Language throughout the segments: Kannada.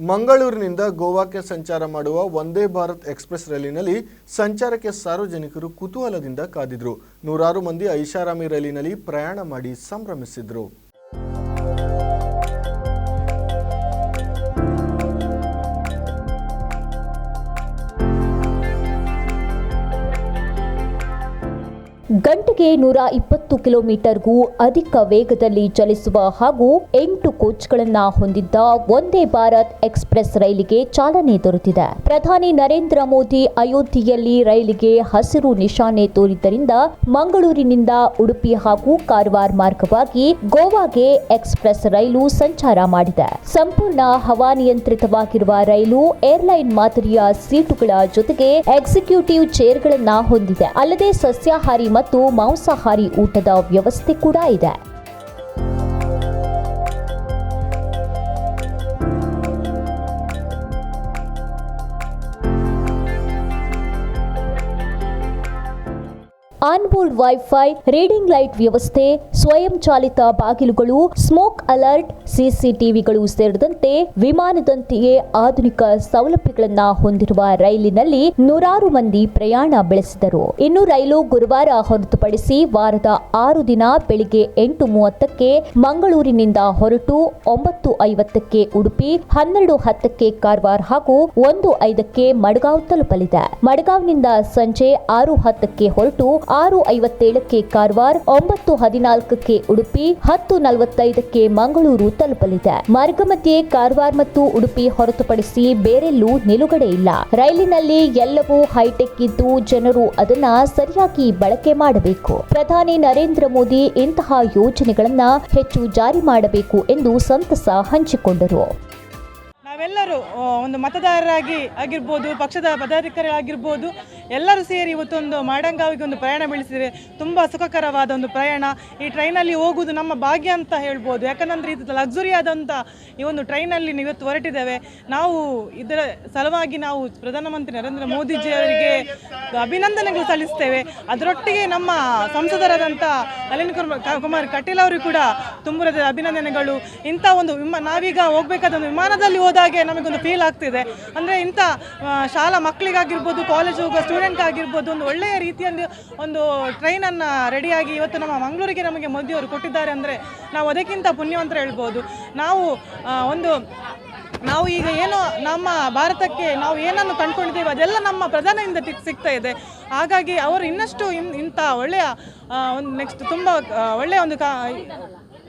ಮಂಗಳೂರಿನಿಂದ ಗೋವಾಕ್ಕೆ ಸಂಚಾರ ಮಾಡುವ ವಂದೇ ಭಾರತ್ ಎಕ್ಸ್ಪ್ರೆಸ್ ರೈಲಿನಲ್ಲಿ ಸಂಚಾರಕ್ಕೆ ಸಾರ್ವಜನಿಕರು ಕುತೂಹಲದಿಂದ ಕಾದಿದ್ರು. ನೂರಾರು ಮಂದಿ ಐಷಾರಾಮಿ ರೈಲಿನಲ್ಲಿ ಪ್ರಯಾಣ ಮಾಡಿ ಸಂಭ್ರಮಿಸಿದ್ರು. ಗಂಟೆಗೆ ನೂರ ಇಪ್ಪತ್ತು ಕಿಲೋಮೀಟರ್ಗೂ ಅಧಿಕ ವೇಗದಲ್ಲಿ ಚಲಿಸುವ ಹಾಗೂ ಎಂಟು ಕೋಚ್ಗಳನ್ನು ಹೊಂದಿದ್ದ ವಂದೇ ಭಾರತ್ ಎಕ್ಸ್ಪ್ರೆಸ್ ರೈಲಿಗೆ ಚಾಲನೆ ದೊರೆತಿದೆ. ಪ್ರಧಾನಿ ನರೇಂದ್ರ ಮೋದಿ ಅಯೋಧ್ಯೆಯಲ್ಲಿ ರೈಲಿಗೆ ಹಸಿರು ನಿಶಾನೆ ತೋರಿದ್ದರಿಂದ ಮಂಗಳೂರಿನಿಂದ ಉಡುಪಿ ಹಾಗೂ ಕಾರವಾರ ಮಾರ್ಗವಾಗಿ ಗೋವಾಗೆ ಎಕ್ಸ್ಪ್ರೆಸ್ ರೈಲು ಸಂಚಾರ ಮಾಡಿದೆ. ಸಂಪೂರ್ಣ ಹವಾನಿಯಂತ್ರಿತವಾಗಿರುವ ರೈಲು ಏರ್ಲೈನ್ ಮಾದರಿಯ ಸೀಟುಗಳ ಜೊತೆಗೆ ಎಕ್ಸಿಕ್ಯೂಟಿವ್ ಚೇರ್ಗಳನ್ನ ಹೊಂದಿದೆ. ಅಲ್ಲದೆ ಸಸ್ಯಾಹಾರಿ ಮತ್ತು ಮಾಂಸಾಹಾರಿ ಊಟದ ವ್ಯವಸ್ಥೆ ಕೂಡ ಇದೆ. ಆನ್ಬೋರ್ಡ್ ವೈಫೈ, ರೀಡಿಂಗ್ ಲೈಟ್ ವ್ಯವಸ್ಥೆ, ಸ್ವಯಂ ಚಾಲಿತ ಬಾಗಿಲುಗಳು, ಸ್ಮೋಕ್ ಅಲರ್ಟ್, ಸಿಸಿಟಿವಿಗಳು ಸೇರಿದಂತೆ ವಿಮಾನದಂತೆಯೇ ಆಧುನಿಕ ಸೌಲಭ್ಯಗಳನ್ನು ಹೊಂದಿರುವ ರೈಲಿನಲ್ಲಿ ನೂರಾರು ಮಂದಿ ಪ್ರಯಾಣ ಬೆಳೆಸಿದರು. ಇನ್ನು ರೈಲು ಗುರುವಾರ ಹೊರತುಪಡಿಸಿ ವಾರದ ಆರು ದಿನ ಬೆಳಿಗ್ಗೆ ಎಂಟು ಮೂವತ್ತಕ್ಕೆ ಮಂಗಳೂರಿನಿಂದ ಹೊರಟು ಒಂಬತ್ತು ಐವತ್ತಕ್ಕೆ ಉಡುಪಿ, ಹನ್ನೆರಡು ಹತ್ತಕ್ಕೆ ಕಾರವಾರ ಹಾಗೂ ಒಂದು ಐದಕ್ಕೆ ಮಡ್ಗಾಂವ್ ತಲುಪಲಿದೆ. ಮಡ್ಗಾಂವ್ನಿಂದ ಸಂಜೆ ಆರು ಹತ್ತಕ್ಕೆ ಹೊರಟು ಆರು ಐವತ್ತೇಳಕ್ಕೆ ಕಾರವಾರ, ಒಂಬತ್ತು ಹದಿನಾಲ್ಕಕ್ಕೆ ಉಡುಪಿ, ಹತ್ತು ನಲವತ್ತೈದಕ್ಕೆ ಮಂಗಳೂರು ತಲುಪಲಿದೆ. ಮಾರ್ಗ ಮಧ್ಯೆ ಕಾರವಾರ ಮತ್ತು ಉಡುಪಿ ಹೊರತುಪಡಿಸಿ ಬೇರೆಲ್ಲೂ ನಿಲುಗಡೆ ಇಲ್ಲ. ರೈಲಿನಲ್ಲಿ ಎಲ್ಲವೂ ಹೈಟೆಕ್ ಇದ್ದು ಜನರು ಅದನ್ನ ಸರಿಯಾಗಿ ಬಳಕೆ ಮಾಡಬೇಕು. ಪ್ರಧಾನಿ ನರೇಂದ್ರ ಮೋದಿ ಇಂತಹ ಯೋಜನೆಗಳನ್ನ ಹೆಚ್ಚು ಜಾರಿ ಮಾಡಬೇಕು ಎಂದು ಸಂತಸ ಹಂಚಿಕೊಂಡರು. ನಾವೆಲ್ಲರೂ ಒಂದು ಮತದಾರರಾಗಿ ಆಗಿರ್ಬೋದು, ಪಕ್ಷದ ಪದಾಧಿಕಾರಿಗಳಾಗಿರ್ಬೋದು, ಎಲ್ಲರೂ ಸೇರಿ ಇವತ್ತೊಂದು ಮಾಡಂಗಾವಿಗೆ ಒಂದು ಪ್ರಯಾಣ ಬೆಳೆಸಿದರೆ ತುಂಬ ಸುಖಕರವಾದ ಒಂದು ಪ್ರಯಾಣ. ಈ ಟ್ರೈನಲ್ಲಿ ಹೋಗುವುದು ನಮ್ಮ ಭಾಗ್ಯ ಅಂತ ಹೇಳ್ಬೋದು. ಯಾಕಂದರೆ ಇದು ಲಕ್ಸುರಿ ಆದಂಥ ಈ ಒಂದು ಟ್ರೈನಲ್ಲಿ ಇವತ್ತು ಹೊರಟಿದ್ದೇವೆ. ನಾವು ಇದರ ಸಲುವಾಗಿ ನಾವು ಪ್ರಧಾನಮಂತ್ರಿ ನರೇಂದ್ರ ಮೋದಿಜಿ ಅವರಿಗೆ ಅಭಿನಂದನೆಗಳು ಸಲ್ಲಿಸ್ತೇವೆ. ಅದರೊಟ್ಟಿಗೆ ನಮ್ಮ ಸಂಸದರಾದಂಥ ನಳಿನ್ ಕುಮಾರ್ ಕಟೀಲ್ ಅವರು ಕೂಡ ತುಂಬುರದ ಅಭಿನಂದನೆಗಳು. ಇಂಥ ಒಂದು ವಿಮ, ನಾವೀಗ ಹೋಗಬೇಕಾದ ಒಂದು ವಿಮಾನದಲ್ಲಿ ಹೋದಾಗೆ ನಮಗೊಂದು ಫೀಲ್ ಆಗ್ತಿದೆ. ಅಂದರೆ ಇಂಥ ಶಾಲಾ ಮಕ್ಕಳಿಗಾಗಿರ್ಬೋದು ಕಾಲೇಜ್ ಹೋಗೋ ಸ್ಟೂಡೆಂಟ್ ಆಗಿರ್ಬೋದು, ಒಂದು ಒಳ್ಳೆಯ ರೀತಿಯಲ್ಲಿ ಒಂದು ಟ್ರೈನನ್ನು ರೆಡಿಯಾಗಿ ಇವತ್ತು ನಮ್ಮ ಮಂಗಳೂರಿಗೆ ನಮಗೆ ಮೋದಿಯವರು ಕೊಟ್ಟಿದ್ದಾರೆ ಅಂದರೆ ನಾವು ಅದಕ್ಕಿಂತ ಪುಣ್ಯವಂತ ಹೇಳ್ಬೋದು. ನಾವು ಒಂದು, ನಾವು ಈಗ ಏನು ನಮ್ಮ ಭಾರತಕ್ಕೆ ನಾವು ಏನನ್ನು ಕಂಡುಕೊಂಡಿದ್ದೀವಿ ಅದೆಲ್ಲ ನಮ್ಮ ಪ್ರಧಾನದಿಂದ ಸಿಗ್ತಾ ಇದೆ. ಹಾಗಾಗಿ ಅವರು ಇನ್ನಷ್ಟು ಇನ್- ಇಂಥ ಒಳ್ಳೆಯ ಒಂದು ನೆಕ್ಸ್ಟ್ ತುಂಬ ಒಳ್ಳೆಯ ಒಂದು ಕಾ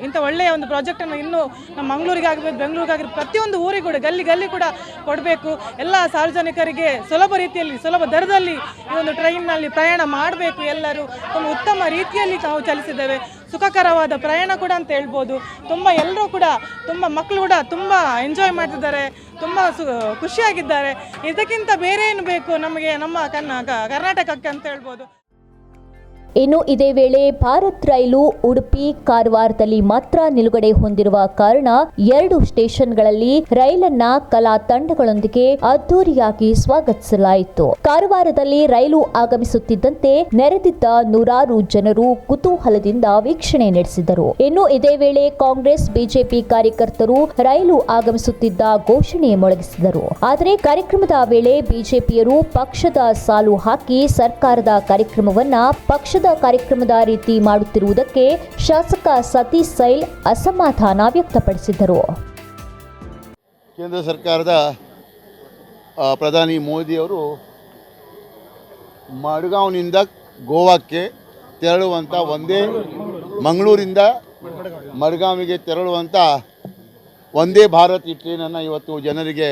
ಇಂಥ ಒಳ್ಳೆಯ ಒಂದು ಪ್ರಾಜೆಕ್ಟನ್ನು ಇನ್ನೂ ನಮ್ಮ ಮಂಗಳೂರಿಗಾಗಿರ್ಬೋದು ಬೆಂಗಳೂರಿಗಾಗಿರ್ಬೋದು ಪ್ರತಿಯೊಂದು ಊರಿಗೂ ಕೂಡ, ಗಲ್ಲಿ ಗಲ್ಲಿ ಕೂಡ ಕೊಡಬೇಕು. ಎಲ್ಲ ಸಾರ್ವಜನಿಕರಿಗೆ ಸುಲಭ ರೀತಿಯಲ್ಲಿ, ಸುಲಭ ದರದಲ್ಲಿ ಈ ಒಂದು ಟ್ರೈನ್ನಲ್ಲಿ ಪ್ರಯಾಣ ಮಾಡಬೇಕು ಎಲ್ಲರೂ. ಒಂದು ಉತ್ತಮ ರೀತಿಯಲ್ಲಿ ನಾವು ಚಲಿಸಿದ್ದೇವೆ. ಸುಖಕರವಾದ ಪ್ರಯಾಣ ಕೂಡ ಅಂತ ಹೇಳ್ಬೋದು. ತುಂಬ ಎಲ್ಲರೂ ಕೂಡ, ತುಂಬ ಮಕ್ಕಳು ಕೂಡ ತುಂಬ ಎಂಜಾಯ್ ಮಾಡ್ತಿದ್ದಾರೆ. ತುಂಬ ಸು, ಖುಷಿಯಾಗಿದ್ದಾರೆ. ಇದಕ್ಕಿಂತ ಬೇರೆ ಏನು ಬೇಕು ನಮಗೆ ನಮ್ಮ ಕನ್ನ ಕರ್ನಾಟಕಕ್ಕೆ ಅಂತ ಹೇಳ್ಬೋದು. ಇನ್ನು ಇದೇ ವೇಳೆ ಭಾರತ್ ರೈಲು ಉಡುಪಿ ಕಾರವಾರದಲ್ಲಿ ಮಾತ್ರ ನಿಲುಗಡೆ ಹೊಂದಿರುವ ಕಾರಣ ಎರಡು ಸ್ಟೇಷನ್ಗಳಲ್ಲಿ ರೈಲನ್ನ ಕಲಾ ತಂಡಗಳೊಂದಿಗೆ ಅದ್ದೂರಿಯಾಗಿ ಸ್ವಾಗತಿಸಲಾಯಿತು. ಕಾರವಾರದಲ್ಲಿ ರೈಲು ಆಗಮಿಸುತ್ತಿದ್ದಂತೆ ನೆರೆದಿದ್ದ ನೂರಾರು ಜನರು ಕುತೂಹಲದಿಂದ ವೀಕ್ಷಣೆ ನಡೆಸಿದರು. ಇನ್ನು ಇದೇ ವೇಳೆ ಕಾಂಗ್ರೆಸ್, ಬಿಜೆಪಿ ಕಾರ್ಯಕರ್ತರು ರೈಲು ಆಗಮಿಸುತ್ತಿದ್ದ ಘೋಷಣೆ ಮೊಳಗಿಸಿದರು. ಆದರೆ ಕಾರ್ಯಕ್ರಮದ ವೇಳೆ ಬಿಜೆಪಿಯರು ಪಕ್ಷದ ಸಾಲು ಹಾಕಿ ಸರ್ಕಾರದ ಕಾರ್ಯಕ್ರಮವನ್ನ ಪಕ್ಷದ ಕಾರ್ಯಕ್ರಮದ ರೀತಿ ಮಾಡುತ್ತಿರುವುದಕ್ಕೆ ಶಾಸಕ ಸತೀಶ್ ಸೈಲ್ ಅಸಮಾಧಾನ ವ್ಯಕ್ತಪಡಿಸಿದರು ಕೇಂದ್ರ ಸರ್ಕಾರದ ಪ್ರಧಾನಿ ಮೋದಿಯವರು ಮಡ್ಗಾವ್ನಿಂದ ಗೋವಾಕ್ಕೆ ತೆರಳುವಂಥ ಒಂದೇ, ಮಂಗಳೂರಿಂದ ಮಡ್ಗಾವಿಗೆ ತೆರಳುವಂಥ ಒಂದೇ ಭಾರತ್ ಈ ಟ್ರೈನನ್ನು ಇವತ್ತು ಜನರಿಗೆ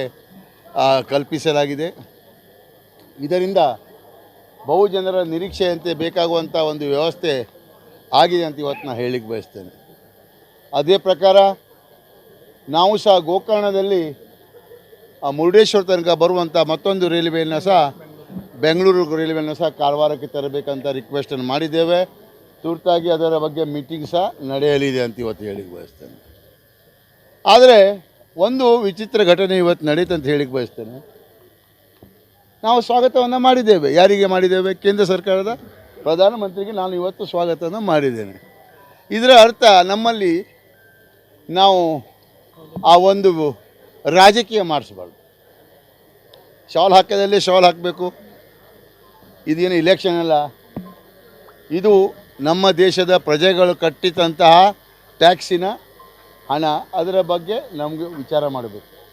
ಕಲ್ಪಿಸಲಾಗಿದೆ. ಇದರಿಂದ ಬಹು ಜನರ ನಿರೀಕ್ಷೆಯಂತೆ ಬೇಕಾಗುವಂಥ ಒಂದು ವ್ಯವಸ್ಥೆ ಆಗಿದೆ ಅಂತ ಇವತ್ತು ನಾನು ಹೇಳಿಕ್ಕೆ ಬಯಸ್ತೇನೆ. ಅದೇ ಪ್ರಕಾರ ನಾವು ಸಹ ಗೋಕರ್ಣದಲ್ಲಿ ಆ ಮುರುಡೇಶ್ವರ ತನಕ ಬರುವಂಥ ಮತ್ತೊಂದು ರೈಲ್ವೆಯನ್ನು ಸಹ, ಬೆಂಗಳೂರು ರೈಲ್ವೆಯನ್ನು ಸಹ ಕಾರವಾರಕ್ಕೆ ತರಬೇಕಂತ ರಿಕ್ವೆಸ್ಟನ್ನು ಮಾಡಿದ್ದೇವೆ. ತುರ್ತಾಗಿ ಅದರ ಬಗ್ಗೆ ಮೀಟಿಂಗ್ ಸಹ ನಡೆಯಲಿದೆ ಅಂತ ಇವತ್ತು ಹೇಳಿಕ್ಕೆ ಬಯಸ್ತೇನೆ. ಆದರೆ ಒಂದು ವಿಚಿತ್ರ ಘಟನೆ ಇವತ್ತು ನಡೀತಂತ ಹೇಳಿಕ್ಕೆ ಬಯಸ್ತೇನೆ. ನಾವು ಸ್ವಾಗತವನ್ನು ಮಾಡಿದ್ದೇವೆ. ಯಾರಿಗೆ ಮಾಡಿದ್ದೇವೆ? ಕೇಂದ್ರ ಸರ್ಕಾರದ ಪ್ರಧಾನಮಂತ್ರಿಗೆ ನಾನು ಇವತ್ತು ಸ್ವಾಗತವನ್ನು ಮಾಡಿದ್ದೇನೆ. ಇದರ ಅರ್ಥ ನಮ್ಮಲ್ಲಿ ನಾವು ಆ ಒಂದು ರಾಜಕೀಯ ಮಾಡಿಸ್ಬಾರ್ದು. ಶಾಲ್ ಹಾಕೋದಲ್ಲೇ ಶಾಲ್ ಹಾಕಬೇಕು. ಇದೇನು ಇಲೆಕ್ಷನ್ ಅಲ್ಲ. ಇದು ನಮ್ಮ ದೇಶದ ಪ್ರಜೆಗಳು ಕಟ್ಟಿದಂತಹ ಟ್ಯಾಕ್ಸಿನ ಹಣ. ಅದರ ಬಗ್ಗೆ ನಮಗೆ ವಿಚಾರ ಮಾಡಬೇಕು.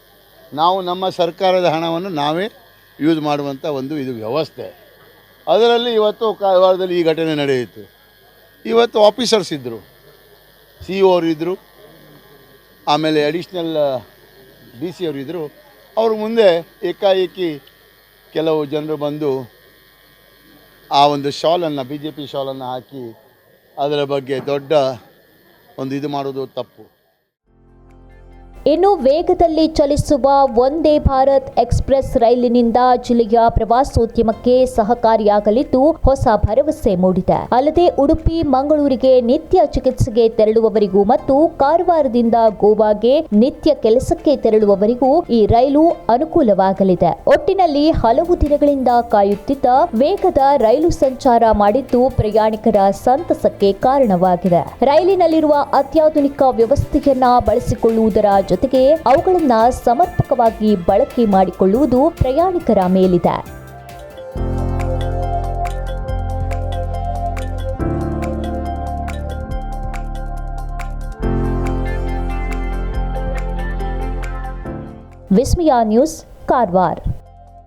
ನಾವು ನಮ್ಮ ಸರ್ಕಾರದ ಹಣವನ್ನು ನಾವೇ ಯೂಸ್ ಮಾಡುವಂಥ ಒಂದು ಇದು ವ್ಯವಸ್ಥೆ. ಅದರಲ್ಲಿ ಇವತ್ತು ಕಾರವಾರದಲ್ಲಿ ಈ ಘಟನೆ ನಡೆಯಿತು. ಇವತ್ತು ಆಫೀಸರ್ಸ್ ಇದ್ದರು ಸಿ ಇ ಅವರು ಇದ್ದರು ಆಮೇಲೆ ಅಡಿಷ್ನಲ್ ಡಿ ಸಿ ಅವರು ಇದ್ದರು ಅವ್ರ ಮುಂದೆ ಏಕಾಏಕಿ ಕೆಲವು ಜನರು ಬಂದು ಆ ಒಂದು ಶಾಲನ್ನು, ಬಿ ಜೆ ಪಿ ಶಾಲನ್ನು ಹಾಕಿ ಅದರ ಬಗ್ಗೆ ದೊಡ್ಡ ಒಂದು ಇದು ಮಾಡೋದು ತಪ್ಪು. ಇನ್ನು ವೇಗದಲ್ಲಿ ಚಲಿಸುವ ವಂದೇ ಭಾರತ್ ಎಕ್ಸ್ಪ್ರೆಸ್ ರೈಲಿನಿಂದ ಜಿಲ್ಲೆಯ ಪ್ರವಾಸೋದ್ಯಮಕ್ಕೆ ಸಹಕಾರಿಯಾಗಲಿದ್ದು ಹೊಸ ಭರವಸೆ ಮೂಡಿದೆ. ಅಲ್ಲದೆ ಉಡುಪಿ, ಮಂಗಳೂರಿಗೆ ನಿತ್ಯ ಚಿಕಿತ್ಸೆಗೆ ತೆರಳುವವರಿಗೂ ಮತ್ತು ಕಾರವಾರದಿಂದ ಗೋವಾಗೆ ನಿತ್ಯ ಕೆಲಸಕ್ಕೆ ತೆರಳುವವರಿಗೂ ಈ ರೈಲು ಅನುಕೂಲವಾಗಲಿದೆ. ಒಟ್ಟಿನಲ್ಲಿ ಹಲವು ದಿನಗಳಿಂದ ಕಾಯುತ್ತಿದ್ದ ವೇಗದ ರೈಲು ಸಂಚಾರ ಮಾಡಿದ್ದು ಪ್ರಯಾಣಿಕರ ಸಂತಸಕ್ಕೆ ಕಾರಣವಾಗಿದೆ. ರೈಲಿನಲ್ಲಿರುವ ಅತ್ಯಾಧುನಿಕ ವ್ಯವಸ್ಥೆಯನ್ನ ಬಳಸಿಕೊಳ್ಳುವುದರ ಜೊತೆಗೆ ಅವುಗಳನ್ನ ಸಮರ್ಪಕವಾಗಿ ಬಳಕೆ ಮಾಡಿಕೊಳ್ಳುವುದು ಪ್ರಯಾಣಿಕರ ಮೇಲಿದೆ. ವಿಸ್ಮಯ ನ್ಯೂಸ್ ಕಾರವಾರ.